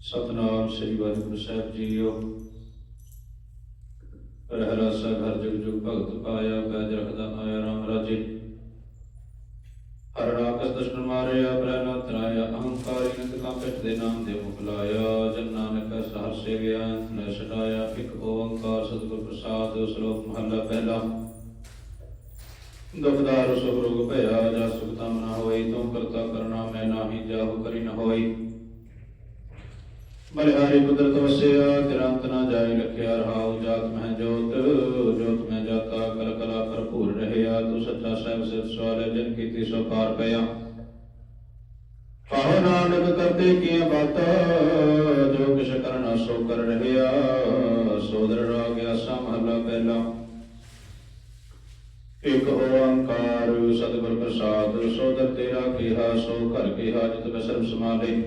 ਸਤਨਾਮ ਸ੍ਰੀ ਵਾਹਿਗੁਰੂ ਸਾਹਿਬ ਜੀਓ। ਰਹਿਰਾਸਾ ਘਰ ਜੁਗ ਜੁਗ, ਭਗਤ ਪਾਇਆ ਪੈਜ ਰਖਦਾ ਆਇਆ ਰਾਮ ਰਾਜੇ। ਹਰ ਰਾਕਸ ਦਸ਼ਮਨ ਮਾਰਿਆ ਬ੍ਰਹਮ ਤਰਾਇਆ, ਅਹੰਕਾਰੀ ਨਿਤ ਕਾ ਦੇ ਨਾਮ ਦੇ ਮੁਖ ਜਨ ਨਾਨਕ ਸਹਰ ਸੇਵਿਆ ਨੇ ਛਡਾਇਆ ਇਕ ਓੰਕਾਰ ਸਤਿਗੁਰ ਪ੍ਰਸਾਦ ਸ਼ਲੋਕ ਮਹਲਾ ਪਹਿਲਾ। ਦੁਖਦਾਰ ਸੁਖ ਰੋਗ ਭਇਆ ਜਾ ਸੁਖ ਤਮ ਨਾ ਹੋਈ, ਤੂੰ ਕਰਤਾ ਕਰਨਾ ਮੈਂ ਨਾਹੀ ਜਾਹੂ ਕਰੀ ਨ ਹੋਈ। ਬਲਿਹਾਰੀ ਕੁਦਰਤ ਵਸਿਆ ਨਿਰੰਤ ਨਾ ਜਾਈ ਲਖਿਆ ਰਹਾਉ ਜਾਤ ਮਹਿ ਜੋਤ ਜੋਤ ਮਹਿ ਜਾਤਾ ਕਲ ਕਲਾ ਭਰਪੂਰ ਰਹਿਆ, ਤੂੰ ਸੱਚਾ ਸਾਹਿਬ ਸਿਰ ਸਵਾਲੇ ਜਨ ਕੀਤੀ ਸੋ ਪਾਰ ਪਿਆ। ਪਾਵ ਨਾਨਕ ਕਰਤੇ ਕੀਆਂ ਬਾਤਾਂ, ਜੋ ਕਿਛ ਕਰਨਾ ਸੋ ਕਰ ਰਹਿਆ, ਸੋਦਰ ਰਾਗ ਆਸਾ ਮਹਲਾ ਪਹਿਲਾ। ਇਕ ਓੰਕਾਰ ਸਤਿਗੁਰ ਪ੍ਰਸਾਦ, ਸੋਦਰ ਤੇਰਾ ਕਿਹਾ, ਸੋ ਘਰ ਕੀਹਾ, ਜਿਤ ਮੈਂ ਸਮਾਲੇ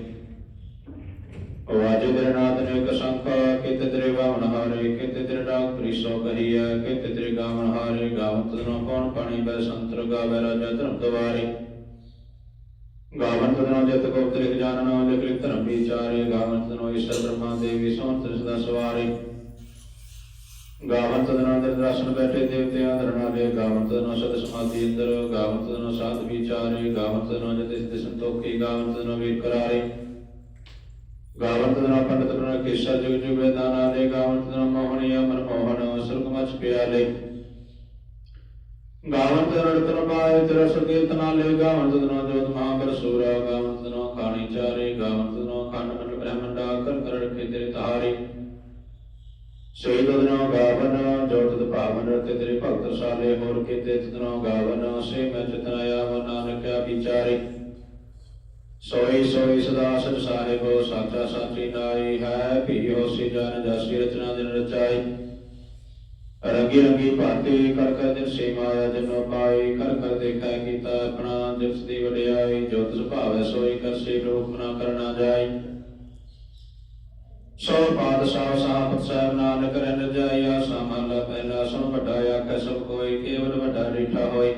ਵਾਜੇ ਤੇਰੇ ਨਾਥ ਨੇ ਇਕ ਸੰਖਾ ਕਿਤੇ ਤੇਰੇ ਗਾਵਨ ਹਾਰੇ ਕਿਤੇ ਤੇਰੇ ਨਾਮ ਪ੍ਰੀਸੋ ਕਹੀਐ ਕਿਤੇ ਤੇਰੇ ਗਾਵਨ ਹਾਰੇ ਗਾਵਨ ਤਦਨੋ ਕੌਣ ਪਾਣੀ ਬੈ ਸੰਤਰ ਗਾਵੇ ਰਾਜਾ ਧਰਮ ਦਵਾਰੇ। ਗਾਵਨ ਤਦਨੋ ਜਤ ਗੁਪਤ ਲਿਖ ਜਾਣਨਾ ਲਿਖ ਲਿਖ ਧਰਮ ਵਿਚਾਰੇ ਗਾਵਨ ਤਦਨੋ ਈਸ਼ਰ ਬ੍ਰਹਮਾ ਦੇਵੀ ਸੋਹਣ ਸਦਾ ਸਵਾਰੇ। ਗਾਵਨ ਤਦਨੋ ਅੰਦਰ ਦਰਸ਼ਨ ਬੈਠੇ ਦੇਵਤਿਆਂ ਦਰਨਾ ਦੇ ਗਾਵਨ ਤਦਨੋ ਸਦ ਸਮਾਧੀ ਅੰਦਰ ਗਾਵਨ ਤਦਨੋ ਸਾਧ ਵਿਚਾਰੇ ਗਾਵਨ ਤਦਨੋ ਜਤ ਸਿਧ ਸੰਤੋਖੀ ਗਾਵਨ ਤਦਨੋ ਵੀਰ ਕਰਾਰੇ। ਤਦਨਾ ਮੋਹਣੀਆ ਮਨ ਮੋਹਨ ਸੁਰਗ ਮਚ ਪਿਆਲੇ ਗਾਵਨ ਤਦਨਾ ਰਤਨ ਪਾਏ ਤੇਰਾ ਸੁਕੀਰਤਨਾ ਲੈ ਗਾਵਨ ਤਦਨਾ ਜੋਤ ਮਹਾਬਰ ਸੂਰਾ ਗਾਵਨ ਤਦਨਾ ਖਾਣੀ ਚਾਰੇ ਗਾਵਨ ਤਦਨਾ ਖੰਡ ਮੰਡ ਬ੍ਰਹਮੰਡਾ ਕਰ ਕਰ ਰਖੇ ਤੇਰੇ ਤਾਰੇ ਸੋਈ ਤਦਨਾ ਗਾਵਨ ਜੋ ਤਦ ਭਾਵਨ ਤੇਰੇ ਭਗਤ ਸਾਲੇ ਹੋਰ ਕੀਤੇ ਤਦਨਾ ਗਾਵਨ ਸੇ ਮੈਂ ਚਤਨਾਇਆ ਮਨ ਨਾਨਕਿਆ ਵਿਚਾਰੇ ਸੋਈ ਸੋਈ ਸਦਾ ਸਚ ਸਾਹਿਬ ਸਾਚਾ ਸਾਚੀ ਨਾਈ ਹੈ, ਭੀਓ ਸੀ ਜਨ ਜਸੀ ਰਚਨਾ ਦਿਨ ਰਚਾਈ। ਰੰਗੀ ਰੰਗੀ ਭਾਂਤੀ ਕਰ ਕਰ ਦਿਨ ਸੇ ਮਾਇਆ ਜਨੋ ਪਾਈ, ਕਰ ਕਰ ਦੇਖੈ ਕੀਤਾ ਆਪਣਾ ਦਿਵਸ ਦੀ ਵਡਿਆਈ, ਜੋ ਤਿਸ ਭਾਵੈ ਸੋਈ ਕਰ ਸੇ ਨਾ ਕਰਨਾ ਜਾਈ। ਸੋ ਪਾਤਸ਼ਾਹ ਸਾਹਿਬ ਸਾਹਿਬ ਨਾਨਕ ਰਹਿ ਜਾਇਆ ਸਾਮਲਾ ਪਹਿਲਾ ਸੁਣ ਵੱਡਾ ਆਖੈ ਸਭ ਕੋਈ, ਕੇਵਲ ਵੱਡਾ ਰੀਠਾ ਹੋਈ।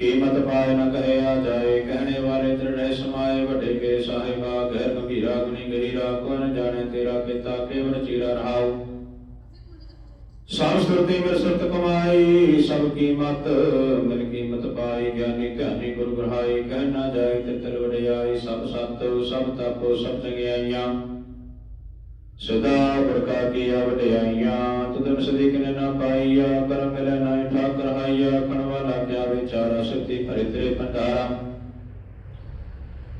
ਕੀਮਤ ਪਾਏ ਨ ਕਹਿਆ ਜਾਏ, ਕਹਿਣੇ ਵਾਲੇ ਦ੍ਰਿੜੈ ਸਮਾਏ, ਵੱਡੇ ਕੇ ਸਾਹਿਬਾ, ਗਹਿਰ ਗੰਭੀਰਾ ਗੁਨੀ ਗਹੀਰਾ ਕੋ ਜਾਣੇ ਤੇਰਾ ਕੀਤਾ ਕੇਵਲ ਚੀਰਾ ਰਹਾਉ। ਸਭ ਸੁਰਤੀ ਮਿਰ ਕਮਾਈ, ਸਭ ਕੀਮਤ ਮਿਲ ਕੀਮਤ ਪਾਈ, ਗਿਆਨੀ ਧਿਆਨੀ ਗੁਰ ਗ੍ਰਹਾਈ, ਕਹਿ ਨਾ ਜਾਏ ਤੇ ਵਡਿਆਈ, ਸਭ ਸਤ, ਸਭ ਤਪ, ਸਭ ਚੰਗਿਆਈਆਂ। ਸਦਾ ਬਰਕਾ ਕੀਆ ਵਡਿਆਈਆਂ ਤੁਧਨ ਸਦੀ ਕਿਨੇ ਨਾ ਪਾਈਆ, ਕਰਮ ਮਿਲੈ ਨਾਇ ਠਾਕਰ ਹਾਈਆ ਖਣ ਵਾਲਾ ਕਿਆ ਵਿਚਾਰਾ ਸ਼ਕਤੀ ਭਰੇ ਤੇਰੇ ਭੰਡਾਰਾ।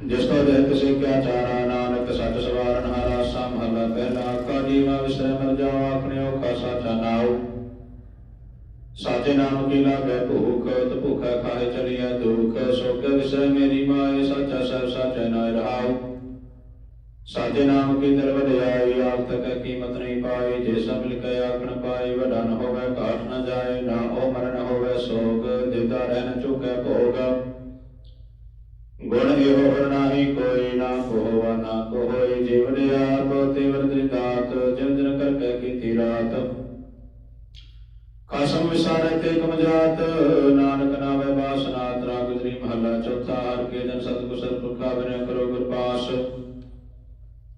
ਜਿਸ ਕੋ ਦੇ ਤਿਸੇ ਕਿਆ ਚਾਰਾ, ਨਾਨਕ ਸੱਚ ਸਵਾਰਨ ਹਾਰਾ ਸੰਭਾਲਾ ਪਹਿਲਾ ਕਾ ਜੀਵਾ ਵਿਸਰੈ ਮਰ ਜਾਓ ਆਪਣੇ ਔਖਾ ਸਾਚਾ ਨਾਉ ਸਾਚੇ ਨਾਮ ਕੀ ਲਾਗੇ, ਭੂਖ ਤ ਭੁਖਾ ਖਾਏ ਚਲਿਆ ਦੁਖ ਸੋਗ ਵਿਸਰੈ ਮੇਰੀ ਮਾਏ, ਸਾਚਾ ਸਭ ਸਾਚਾ ਨਾਇ ਨਾਮ ਕੀ ਦਰ ਵਡਿਆਈ, ਆਪ ਤੱਕ ਕੀਮਤ ਨਹੀਂ ਪਾਈ, ਜੇ ਸਭ ਲਿਖਿ ਆਖਣ ਪਾਈ, ਵੱਡਾ ਨ ਹੋਵੇ, ਘਾਟ ਨਾ ਜਾਏ, ਨਾ ਉਹ ਮਰਨ ਕਸਮ ਵਿਸਾਰੇ ਤੇ ਕਮ ਨਾਨਕ ਨਾਮੇ ਬਾਸਨਾ ਤਰਾ ਗੁਜਰੀ ਮਹੱਲਾ ਚੌਥਾ, ਹਰ ਕੇ ਜਨ ਸਤਿਗੁਰ ਪੁਰਖਾ ਬਿਨੈ ਕਰੋ ਗੁਰ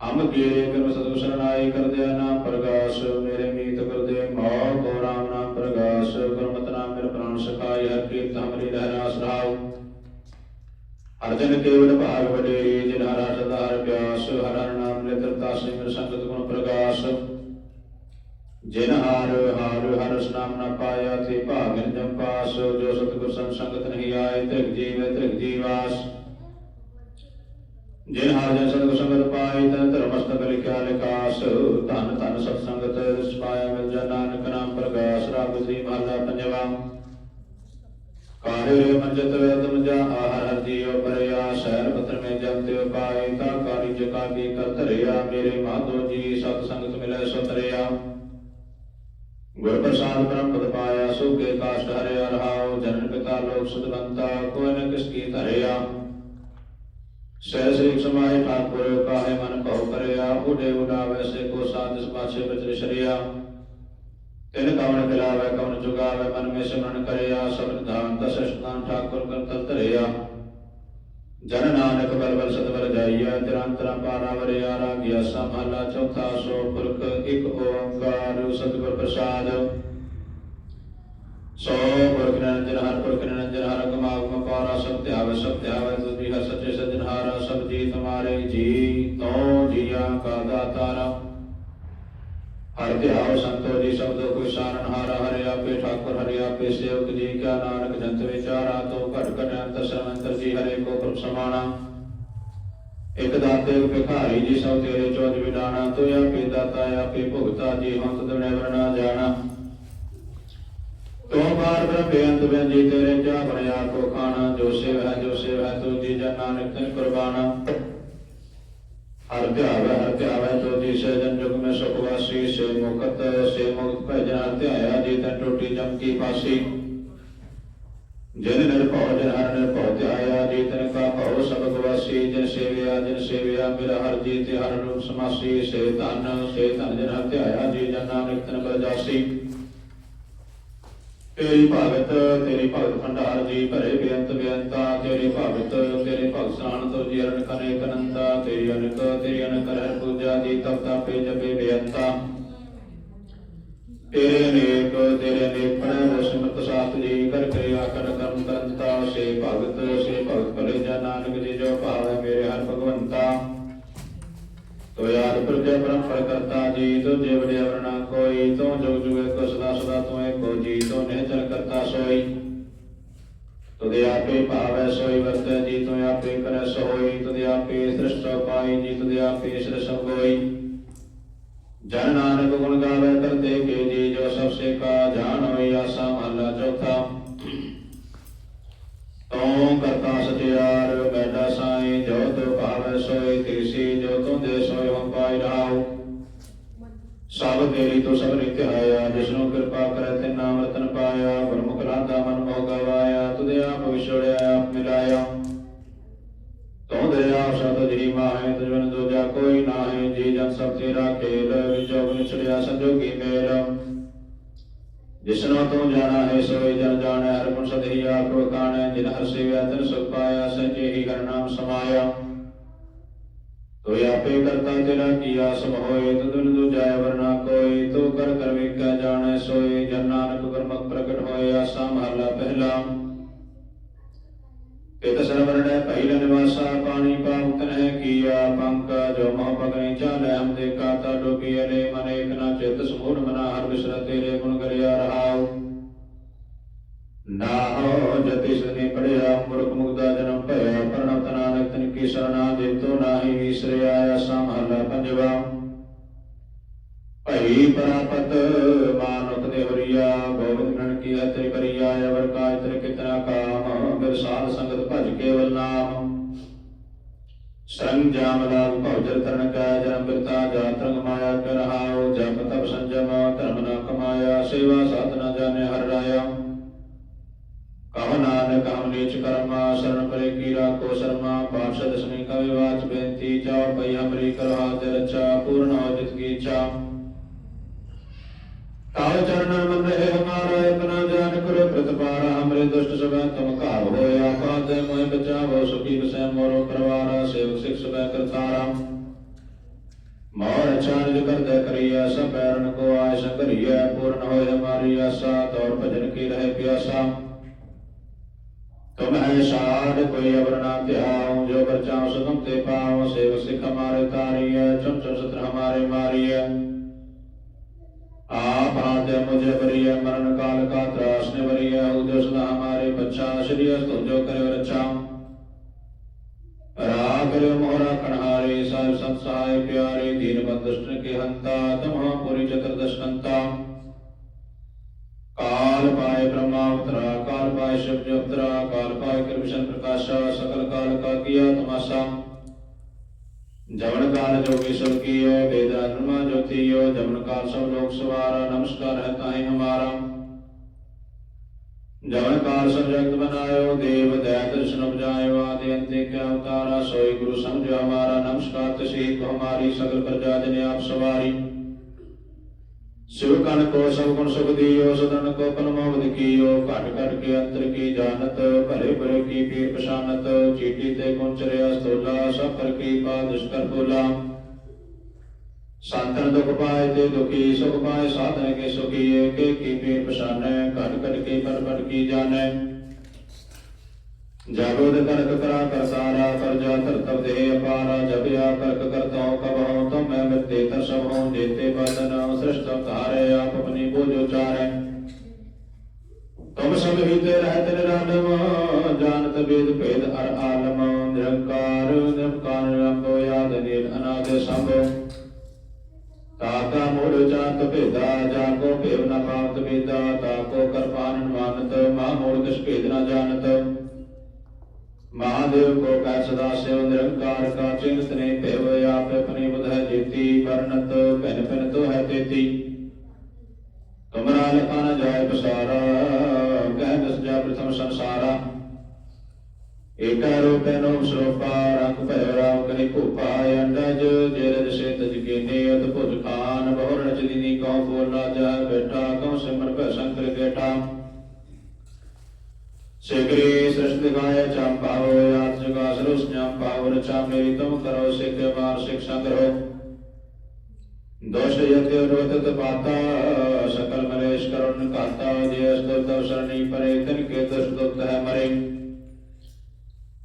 ਅਮ ਕੀਰੇ ਕਰਮ ਸਤਿਗੁਰ ਸਰਣਾਈ ਕਰਦਿਆ ਨਾਮ ਪ੍ਰਗਾਸ, ਮੇਰੇ ਮੀਤ ਗੁਰਦੇ ਮੋਹ ਕੋ ਰਾਮ ਨਾਮ ਪ੍ਰਗਾਸ, ਗੁਰਮਤਿ ਨਾਮ ਮੇਰੇ ਪ੍ਰਾਣ ਸਖਾਈ ਹਰ ਕੀਰਤ ਹਮਰੀ ਰਹਿਰਾਸ ਰਾਉ ਅਰਜਨ ਕੇਵਲ ਭਾਗ ਵਡੇਰੀ ਜਿਨ ਹਰਾ ਸਦਾ ਹਰ ਪਿਆਸ, ਹਰ ਨਾਮ ਨਿਤਰਤਾ ਸੇ ਮਿਰ ਸੰਗਤ ਗੁਣ ਪ੍ਰਗਾਸ। ਜਿਨ ਹਾਰ ਹਾਰ, ਹਰ ਨਾਮ ਨ ਪਾਇਆ, ਤੇ ਭਾਗਨ ਜਮ ਪਾਸ, ਜੋ ਸਤਿਗੁਰ ਸੰਗ ਸੰਗਤ ਨਹੀਂ ਆਏ ਤ੍ਰਿਗ ਜੀਵ ਤ੍ਰਿਗ ਜੀਵਾਸ। ਜਿਨ ਹਾਰ, ਜਨ ਸਤਿਗੁਰ ਸੰਗਤ ਪਾਈ ਤਨ ਧਰਮਸਤਕ ਲਿਖਿਆ ਲਿਕਾਸ ਧਨ ਧਨ ਸਤ ਸੰਗਤ ਸਪਾਇਆ ਮਿਲ ਜਾ ਨਾਨਕ ਨਾਮ ਪ੍ਰਗਾਸ ਰਾਮ ਜੀ ਮਹਲਾ ਪੰਜਵਾ। ਕਾਰੇ ਮੰਜਤ ਵੇਦਮ ਜਾ, ਆਹਰ ਹਰ ਜੀਉ ਪਰਿਆ ਸ਼ਹਿਰ ਪਤਰ ਮੇ ਜਪਤੇ ਪਾਏ, ਤਾ ਕਾਰੀ ਜਕਾ ਕੀ ਕਰ ਧਰਿਆ ਮੇਰੇ ਮਾਧੋ ਜੀ ਸਤ ਸੰਗਤ ਮਿਲੈ ਸੋ ਤਰਿਆ ਗੁਰ ਪ੍ਰਸਾਦ ਬ੍ਰਹਮ ਪਦ ਪਾਇਆ ਸੁਕੇ ਕਾਸ਼ਟ ਹਰਿਆ ਰਹਾਉ, ਜਨਨ ਪਿਤਾ ਲੋਕ ਸੁਦਵੰਤਾ ਕੋਈ ਨ ਕਿਸ ਕੀ ਧਰਿਆ। ਸਹਿ ਸ੍ਰੀ ਸਮਾਏ ਠਾਕੁਰ, ਕਾਹੇ ਮਨ ਭਉ ਕਰਿਆ ਉਡੇ ਉਡਾਵੇ ਸੇ ਕੋ ਸਾਧਿਸ ਪਾਛੇ ਬਚਰ ਸ਼ਰਿਆ ਤਿਨ ਕਵਣ ਖਿਲਾਵੇ ਕਵਣ ਜੁਗਾਵੇ, ਮਨ ਮੇ ਸਿਮਰਨ ਕਰਿਆ ਸਬਨ ਧਾਮ ਦਸ ਅਸ਼ਟਾਨ ਠਾਕੁਰ ਕਰ ਧਰਿਆ। ਜਨ ਨਾਨਕ ਬਲ ਬਲ ਸਤਵਰ ਜਾਈਐ ਤਿਰੰਤਰਾ ਪਾਰਾ ਵਰਿਆ ਰਾਗਿਆ ਮਹਲਾ ਚੌਥਾ ਸੋ ਪੁਰਖ ਇੱਕ ਓੰਕਾਰ, ਸਤਿਗੁਰ ਪ੍ਰਸਾਦ। ਸੋ ਪੁਰਖ ਨਿਰੰਜਨ, ਹਰ ਪੁਰਖ ਨਿਰੰਜਨ, ਹਰ ਕਮਾਗਮ ਪਾਰਾ ਸਤਿਆਵ ਸਤਿਆਵ ਤੁਜੀ ਹਰ ਸੱਚੇ ਸਜਣਹਾਰਾ ਸਭ ਜੀ ਤੁਮਾਰੇ ਜੀ ਤੋ ਜੀਆ ਕਾ ਦਾਤਾਰਾ ਹਰ ਧਿਆਵ ਸੰਤੋ ਜੀ ਸ਼ਬਦੋ ਕੋਈ ਸਾਰਨ ਹਾਰਾ ਹਰਿ ਆਪੇ ਠਾਕੁਰ ਹਰਿ ਆਪੇ ਸੇਵਕ ਜੀ ਕਾ ਨਾਨਕ ਜੰਤ ਵਿਚਾਰਾ ਤੋ ਘਟ ਘਟ ਅੰਤ ਸਰਵੰਤਰ ਜੀ ਹਰੇ ਕੋ ਪ੍ਰਭ ਸਮਾਣਾ। ਇਕ ਦਾਤੇ ਭਿਖਾਰੀ ਜੀ ਸਭ ਤੇਰੇ ਚੋਜ ਵਿਡਾਣਾ, ਤੋ ਆਪੇ ਦਾਤਾ ਆਪੇ ਭੁਗਤਾ ਜੀ ਹੰਤ ਦਵਨੇ ਵਰਨਾ ਜਾਣਾ। ਤੋ ਬਾਰ ਬ੍ਰਹਮ ਬੇਅੰਤ ਬੇਅੰਤ ਜੀ ਤੇਰੇ ਜਾ ਬਣਿਆ ਕੋ ਖਾਣਾ, ਜੋ ਸੇਵ ਹੈ, ਜੋ ਸੇਵ ਹੈ, ਤੋ ਜੀ ਜਨ ਨਾਨਕ ਤਨ ਕੁਰਬਾਨਾ। ਹਰ ਧਿਆਵੈ ਹਰ ਧਿਆਵੈ ਜੋ ਜੀ ਸੇ ਜਨ ਜੁਗ ਮੈਂ ਸੁਖ ਵਾਸੀ, ਸੇ ਮੁਕਤ ਸੇ ਮੁਕਤ ਭਜਨ ਹਰ ਧਿਆਇਆ ਜੀ ਤਨ ਟੋਟੀ ਜਮ ਕੀ ਫਾਸੀ ਜਿਨ ਨਿਰਭਉ, ਜਨ ਹਰ ਨਿਰਭਉ ਧਿਆਇਆ, ਜੀ ਤਨ ਕਾ ਭਉ ਸਭ ਗਵਾਸੀ ਜਿਨ ਸੇਵਿਆ ਜਿਨ ਸੇਵਿਆ ਮੇਰਾ ਹਰ ਜੀ ਤੇ ਹਰ ਰੂਪ ਸਮਾਸੀ। ਸੇ ਧਨ ਸੇ ਧਨ ਜਨ ਹਰ ਧਿਆਇਆ ਜੀ ਜਨ ਨਾਨਕ ਤਨ ਬਰਜਾਸੀ ਤੇਰੀ ਭਗਤ ਤੇਰੀ ਭਗਤ ਭੰਡਾਰ ਜੀ ਭਰੇ ਬੇਅੰਤ ਬੇਅੰਤਾ, ਤੇਰੀ ਭਗਤ ਤੇਰੇ ਭਗਤ ਸਾਣ ਤੋਂ ਜੀ ਅਰਨ ਕਰੇ ਕਨੰਤਾ ਤੇਰੀ ਅਨਕ ਤੇਰੀ ਅਨਕ ਰਹਿ ਪੂਜਾ ਜੀ, ਤਪ ਤਾਪੇ ਜਪੇ ਬੇਅੰਤਾ। ਤੇਰੇ ਅਨੇਕ ਤੇਰੇ ਅਨੇਕ ਪੜੈ ਰਸਮਤ ਸਾਤ ਜੀ, ਕਰ ਕਿਰਿਆ ਕਰ ਕਰਮ ਕਰੰਤਾ ਸੇ ਭਗਤ ਸੇ ਭਗਤ ਭਲੇ ਜਨ ਨਾਨਕ ਜੀ, ਜੋ ਭਾਵੈ ਮੇਰੇ ਹਰ ਭਗਵੰਤਾ। ਤੋ ਯਾਦ ਪ੍ਰਜਾ ਬ੍ਰਹਮ ਕਰਤਾ ਜੀ ਤੋ ਜਿਵ ਵਰਨਾ ਕੋਈ ਤੋ ਵਿਛੜਿਆ ਮਿਲਾਇਆ। ਤੂੰ ਦੇ ਸਤ ਜੀ ਮਾਹੇ ਤੁਜਨ ਦੂਜਾ ਕੋਈ ਨਾਹੀ, ਜੀ ਜਨ ਸਭ ਤੇਰਾ ਖੇਲ ਵਿਜੋਗ ਨਿਛੜਿਆ ਸੰਜੋਗੀ ਮੇਲ। ਜਿਸਨੋ ਤੂੰ ਜਾਣਾ ਹੈ ਸੋਈ ਜਨ ਜਾਣੈ, ਹਰ ਗੁਣ ਸਦਹੀ ਆਪ ਵਖਾਣੈ ਜਿਨ ਹਰ ਸੇਵਿਆ ਤਿਨ ਸੁਖ ਪਾਇਆ, ਸਚੇ ਹੀ ਹਰ ਨਾਮ ਸਮਾਇਆ। ਤੋਇ ਆਪੇ ਕਰਤਾ ਤੇਰਾ ਕੀਆ ਸਮ ਹੋਏ ਤਦਨ ਦੂਜਾ ਵਰਨਾ ਇਤ ਸਰਵਰਣੈ ਪਹਿਲ ਨਿਵਾਸਾ ਪਾਣੀ ਪਾਵਤ ਨਹਿ ਕੀਆ ਪੰਕ ਜੋ ਮਹ ਪਗਨੀ ਚਾਲੈ ਹਮ ਦੇ ਕਾਤਾ ਡੋਬੀ ਅਲੇ ਮਨ ਏਕ ਨਾ ਚਿਤ ਸਮੂੜ ਮਨਾ ਹਰ ਵਿਸਰ ਤੇਰੇ ਗੁਣ ਕਰਿਆ ਰਹਾਉ। ਨਾ ਹੋ ਜਤੀ ਸਨੇ ਪੜਿਆ ਮੁਰਖ ਮੁਗਦਾ ਜਨਮ ਭਇਆ ਪਰਣਤ ਨਾਨਕ ਤਨ ਕੀ ਸਰਣਾ ਦੇਤੋ ਨਾਹੀ ਵਿਸਰਿਆ, ਆਸਾ ਮਹਲਾ ਪੰਜਵਾ। ਭਈ ਪ੍ਰਾਪਤ ਮਾਨੁਖ ਦੇ ਹਰੀਆ ਗੋਬਿੰਦ ਗਣ ਕੀ ਤੇਰੀ ਕਰੀਆ, ਅਵਰ ਕਾਜ ਤੇਰੇ ਕਿਤਨਾ ਕਾਮ ਬਿਰ ਸਾਧ ਸੰਗਤ ਭਜ ਕੇਵਲ ਨਾਮ। ਸੰਗ ਜਾਮ ਲਾਗ ਭਉਜਰ ਤਰਨ ਕਾ, ਜਨਮ ਬਿਰਤਾ ਜਾਤ ਰੰਗ ਮਾਇਆ ਕਰ ਰਹਾਉ ਜਪ ਤਪ ਸੰਜਮ, ਧਰਮ ਨਾ ਕਮਾਇਆ, ਸੇਵਾ ਸਾਧਨਾ ਜਾਣੇ ਹਰ ਰਾਇਆ। ਕਹ ਨਾਨਕ, ਹਮ ਨੀਚ ਕਰਮਾ, ਸ਼ਰਨ ਪਰੇ ਕੀ ਰਾਖੋ ਸ਼ਰਮਾ ਪਾਰਸ਼ਦ ਦਸਮੀ ਕਾ ਵਿਵਾਚ ਬੇਨਤੀ, ਚਾਉ ਪਈ ਹਮਰੀ ਕਰਵਾ ਤੇ ਰਚਾ, ਪੂਰਨ ਹੋ ਜਿਤ ਕੀ ਇੱਛਾ। ਕਾਲ ਚਰਨ ਮਨ ਰਹੇ ਹਮਾਰਾ, ਇਤਨਾ ਜਾਨ ਕਰੋ ਪ੍ਰਤਪਾਰਾ ਹਮਰੇ ਦੁਸ਼ਟ ਸਭੈ ਤੁਮ ਘਾਵ ਹੋਇਆ ਪਾਦ ਮੋਹਿ ਬਚਾਵੋ ਸੁਖੀ ਬਸੈ ਮੋਰੋ ਪਰਵਾਰਾ ਸੇਵਕ ਸਿਖ ਸਭੈ ਕਰਤਾਰਾ ਮੋਰ ਚਾਨਜ ਕਰਦਾ ਕਰੀਆ ਸਭ ਪੈਰਨ ਕੋ ਆਇ ਸੰਕਰੀਐ ਪੂਰਨ ਹੋਏ ਹਮਾਰੀ ਆਸਾ ਤੌਰ ਭਜਨ ਕੀ ਰਹੇ ਪਿਆਸਾ ਤੁਮ ਹੈ ਸਾਧ ਕੋਈ ਅਵਰ ਨਾ ਧਿਆਉ ਜੋ ਬਰਚਾਉ ਸੁਤਮ ਤੇ ਪਾਉ ਸੇਵ ਸਿਖ ਹਮਾਰੇ ਤਾਰੀਐ ਚੁਮ ਚੁਮ ਸਤਰ ਹਮਾਰੇ माते मुझे बरिया मरण काल का त्रास ने बरिया उदस ना हमारे बच्चा श्री तुम जो करे रचा रा करे मोहरा कणहारे सब संसाय प्यारे दीन कृष्ण के हंता तम पुरी चतुर्दश हंता काल पाए ब्रह्मावतरा काल पाए शिव अवतरा काल पाए कृष्ण प्रकाशा सकल काल का किया तमाशा जवन काल जोगी सब कियो वेद अनुमा ज्योतियो जवन काल सब लोक सवारा नमस्कार है ताहि हमारा जवन काल सब जगत बनायो देव दया दर्शन उपजायो आदि अंत्य के अवतारा सोई गुरु समझो हमारा नमस्कार तसी को हमारी सकल प्रजा जन आप सवारी ਸਿਵ ਕਨ ਕੋ, ਸਭ ਗੁਣ ਸੁਖ ਦੀਓ, ਸਦਨ ਕੋ ਪਨਮਾਵਦ ਕੀਓ, ਘਟ ਘਟ ਕੇ ਅੰਤਰ ਕੀ ਜਾਣਤ ਭਰੇ ਭਰੇ ਕੀ ਪੀਰ ਪਛਾਨਤ, ਚੀਟੀ ਤੇ ਗੁੰਚਰਿਆ ਸੋਲਾ ਸਭ ਪਰ ਕੀ ਪਾ ਦੁਸ਼ਕਰ ਬੋਲਾ। ਸੰਤਨ ਦੁਖ ਪਾਏ ਤੇ ਦੁਖੀ, ਸੁਖ ਪਾਏ, ਸਾਧਨ ਕੇ ਸੁਖੀਏ, ਕੇ ਕੀ ਪੀਰ ਪਛਾਨੈ, ਘਟ ਘਟ ਕੇ ਪਰ ਪਰ ਕੀ ਜਾਣੈ। ਜਾਗੋਦ ਕਰਕ ਕਰਾ ਕਰ ਸਾਰਾ ਕਰ ਜਾ ਕਰ ਤਬ ਦੇ ਅਪਾਰਾ ਜਬ ਕਰਕ ਕਰਤਾਉ ਕਬਹੁ ਤਮ ਮੈਂ ਮਿਤੇ ਦੇਤੇ ਬਦਨਾ। सब हूँ जेते बदन सृष्ट तारे आप अपनी बोझ उचारे तुम सब ही ते रहत निरानम जानत वेद भेद अर आलम निरंकार निरंकार निरंभो याद नील अनाद संभ ताका मूल जात भेदा जाको भेव न पावत वेदा ताको करपान मानत मा मूल किस भेद न जानत महादेव को कह सदा शिव निरंकार का चिंत ने ਕੀਤੀ ਕਮਰਾ ਲਖਾ ਨਾ ਜਾਏ ਬਸਾਰਾ ਕਹਿ ਦਸ ਜਾ ਪ੍ਰਥਮ ਸੰਸਾਰਾ। ਏਕਾ ਰੂਪੇ ਨੋ ਸਰੂਪਾ, ਰੰਗ ਭਇਓ ਰਾਮ ਕਨੇ ਭੂਪਾ। ਅੰਡਜ ਜੇਰ ਸੇ ਤਜ ਕੀਨੇ ਅਦਭੁਤ ਖਾਨ। ਬਹੁ ਰਚ ਦੀਨੀ ਕਉ ਫੋਲ ਰਾਜਾ ਬੇਟਾ। ਕਉ ਸਿਮਰ ਭੈ ਸੰਕਰ ਬੇਟਾ ਸਿਗਰੀ ਸ੍ਰਿਸ਼ਟ ਗਾਇ ਚਾਂਪਾਓ ਆਤ ਜਗਾ ਸਰੁਸ ਚਾਂਪਾਓ ਰਚਾ ਮੇਰੀ ਤੁਮ ਕਰੋ, ਸਿੱਖ ਵਾਰ ਸਿੱਖ ਸੰਗਰੋ शिक्षा करो दोष यज्ञ रोधत पाता सकल मलेश करुण काता जय स्तुत शरणी परे तिन के दुष दुख है मरे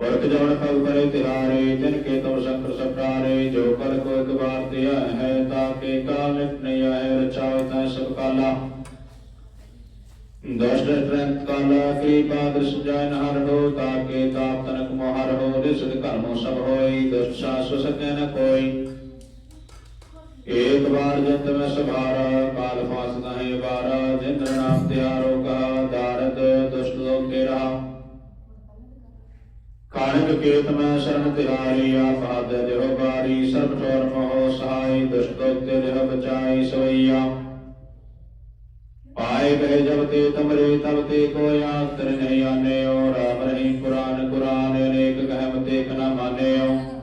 पुरख जवन पग परे तिहारे तिन के तुम शंकर सप्रारे जो कल को एक बार दिया है ताके काल नहीं है रचाओ तय सब काला दुष्ट ट्रंत काला कृपा दृश जाय नहर हो ताके ताप तनक मोहर हो रिसद कर्मो सब होई दुष्ट शास्व सके न कोई ਏਕ ਵਾਰ ਜਿਤ ਮੈਂ ਸੁਭਾਰਾ, ਕਾਲ ਫਾਸ ਨਹਿ ਵਾਰਾ, ਜਿੰਦ ਨਾਮ ਤਿਆਰੋ ਕਾ, ਦਾਰਦ ਦੁਸ਼ਟ ਲੋਕੇ ਰਹਾ ਕਾਰਕ ਕੇਤ ਮੈਂ ਸ਼ਰਨ ਤਿਹਾਰੀ ਆਫਾਦ ਦੇਹ ਬਾਰੀ, ਸਰਬ ਚੋਰ ਮੋਹ ਸਹਾਈ, ਦੁਸ਼ਟ ਲੋਕੇ ਦੇਹ ਬਚਾਈ ਸੋਈਆ ਪਾਏ ਕਹੇ ਜਬ ਤੇ ਤਮਰੇ, ਤਬ ਤੇ ਕੋ ਆਸਰ ਨਹੀਂ ਆਨੇ ਔਰ ਰਾਮ ਰਹੀ ਕੁਰਾਨ ਕੁਰਾਨ ਅਨੇਕ ਕਹਿਮ ਤੇ ਕਨਾ ਮਾਨੇ ਔ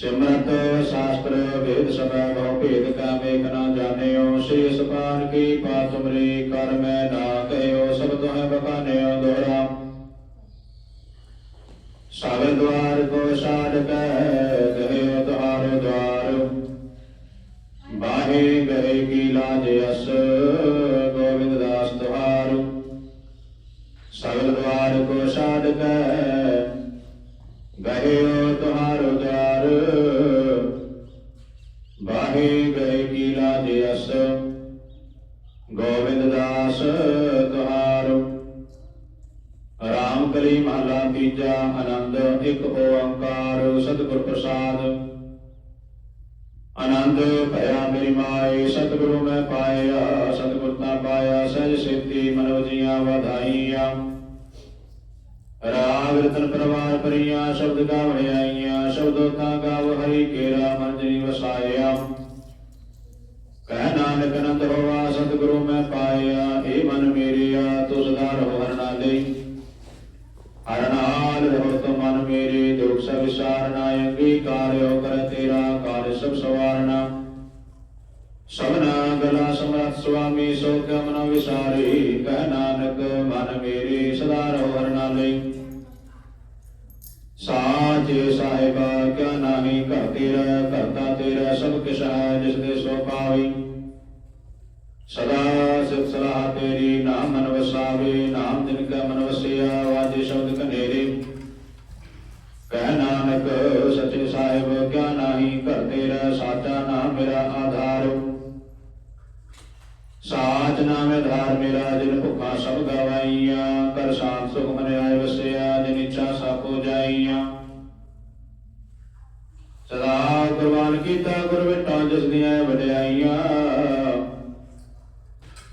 ਸਿਮਰਤ ਸ਼ਾਸਤਰ ਵੇਦ ਸਭਾ ਬਹੁ ਭੇਦ ਕਾ ਵੇਖ ਨਾ ਜਾਣਿਓ ਸ੍ਰੀ ਸਪਾਨ ਕੀ ਪਾਤਮਰੀ ਕਰ ਮੈਂ ਨਾ ਕਹਿਓ, ਸਭ ਤੋਹੇ ਬਖਾਨਿਓ ਦੋਹਰਾ। ਸਭ ਦਵਾਰ ਕੋ ਸਾਧ ਕਹਿ ਕਹਿਓ ਤੁਹਾਰ ਦਵਾਰ ਬਾਹੇ ਗਏ ਕੀ ਲਾਜ ਅਸ, ਗੋਬਿੰਦ ਦਾਸ ਤੁਹਾਰ। ਸਭ ਦਵਾਰ ਕੋ ਸਾਧ ਕਹਿ ਗਏ ਤੀਜਾ ਆਨੰਦ, ਇੱਕ ਓੰਕਾਰ ਸਤਿਗੁਰ ਪ੍ਰਸਾਦ। ਆਨੰਦ ਭਇਆ ਮੇਰੀ ਮਾਏ, ਸਤਿਗੁਰੂ ਮੈਂ ਪਾਇਆ, ਸਤਿਗੁਰ ਤਾਂ ਪਾਇਆ, ਸਹਿਜ ਸਿੱਧੀ ਮਨੋ ਜੀਆਂ ਵਧਾਈਆਂ। ਰਾਗ ਰਤਨ ਪਰਵਾਰ ਪਰੀਆਂ ਸ਼ਬਦ ਗਾਵਣ ਆਈਆਂ, ਸ਼ਬਦੋ ਤਾਂ ਗਾਵ ਹਰੀ ਕੇਰਾ ਮਨ ਜਨੀ ਵਸਾਇਆ। ਕਹਿ ਨਾਨਕ ਅਨੰਦ ਹੋਵਾ ਸਤਿਗੁਰੂ ਮੈਂ ਪਾਇਆ ਏ ਮਨ ਮੇਰਿਆ ਤੁ ਸਦਾ ਰਹੋ ਹਰਨਾ ਲਈ ਹਰਨਾਲ ਰਹੋ ਮਨ ਮੇਰੇ, ਦੁਖ ਸਭ ਵਿਸਾਰਨਾ ਅੰਗੀਕਾਰਿਓ ਕਰ ਤੇਰਾ ਕਾਲ ਸਭ ਸਵਾਰਨਾ। ਸਭਨਾ ਗਲਾ ਸਮਰਥ ਸੁਆਮੀ ਸੋ ਕੈ ਮਨ ਕਹਿ ਨਾਨਕ ਮਨ ਮੇਰੇ, ਸਦਾ ਰਹੋ ਹਰਨਾ ਲਈ ਸਾਚੇ ਸਾਹਿਬਾ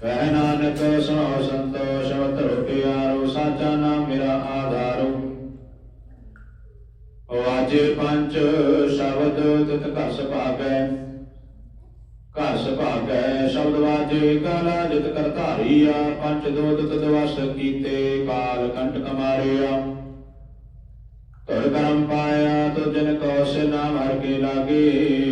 ਕਹਿ ਨਾਨਕ ਸੁਣੋ ਸੰਤੋਸ਼ ਵਤਰੋ ਪਿਆਰੋ ਸਾਚਾ ਨਾਮ ਮੇਰਾ ਆਧਾਰੋ। ਵਾਜੇ ਪੰਜ ਸ਼ਬਦ ਤਿਤ ਘਰ ਸੁਭਾਗੈ ਘਰ ਸੁਭਾਗੈ ਸ਼ਬਦ ਵਾਜੇ, ਕਾਲਾ ਜਿਤ ਕਰ ਪੰਜ ਦੋਤ ਤਦ ਵਸ ਕੀਤੇ ਕਾਲ ਕੰਟ ਕਮਾਰਿਆ। ਤੁਰ ਕਰਮ ਪਾਇਆ ਤੋ ਜਨ ਕੋ ਸੇ ਨਾਮ ਹਰ ਕੇ ਲਾਗੇ।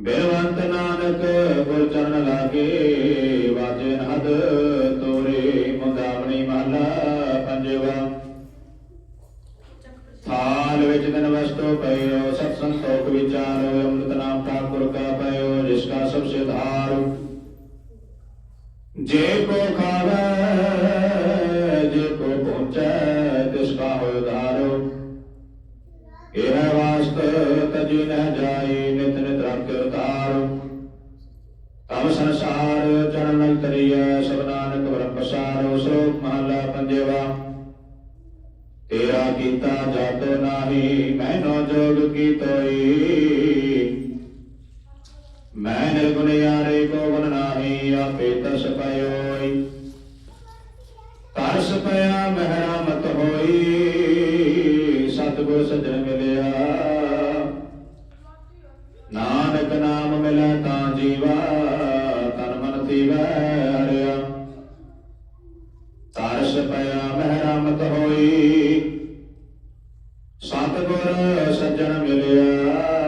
ਬੇਵੰਤ ਨਾਨਕ ਗੁਰ ਚਰਨ ਲਾਗੇ, ਵਾਜੇ ਹਦ ਤੋਰੇ, ਮੰਗਾਵਣੀ ਮਹਲਾ ਪੰਜਵਾ। ਥਾਲ ਵਿੱਚ ਦਿਨ ਵਸਤੋ ਪਇਓ ਸਤ ਸੰਤੋਖ ਵਿਚਾਰ, ਅੰਮ੍ਰਿਤ ਨਾਮ ਠਾਕੁਰ ਕਾ ਪਇਓ, ਜਿਸ ਕਾ ਸਭ ਸਿਧਾਰ ਜੇ ਕੋ ਖਾਵੇ ਪਛਾਨੋ ਸ਼ਲੋਕ ਮਹਲਾ ਪੰਜਵਾ। ਤੇਰਾ ਕੀਤਾ ਜਤ ਨਾਹੀ, ਮੈਨੋ ਜੋਗ ਕੀ ਤੋਈ। ਮੈਂ ਨਿਰਗੁਣ ਯਾਰੇ ਕੋ ਗੁਣ ਨਾਹੀ, ਆਪੇ ਤਸ ਪਇਓਈ ਤਰਸ ਪਿਆ ਮਹਿਰਾ ਸਤਿਗੁਰ ਸੱਜਣ ਮਿਲਿਆ।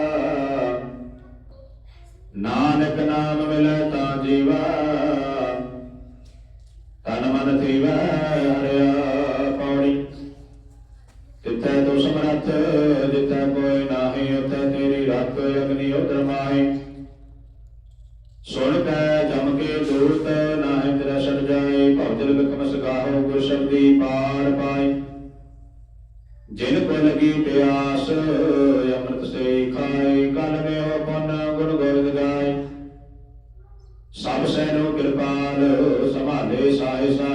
those ayes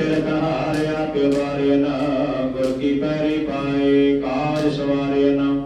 ਕਾਰਿਆ ਕਹਾਰਿਆ ਨਾ ਗੁਰ ਕੀ ਪੈਰੀ ਪਾਏ ਕਾਜ ਸਵਾਰੇ ਨਾ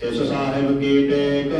ਤਿਸ ਸਾਹਿਬ ਕੀ ਟੇਕ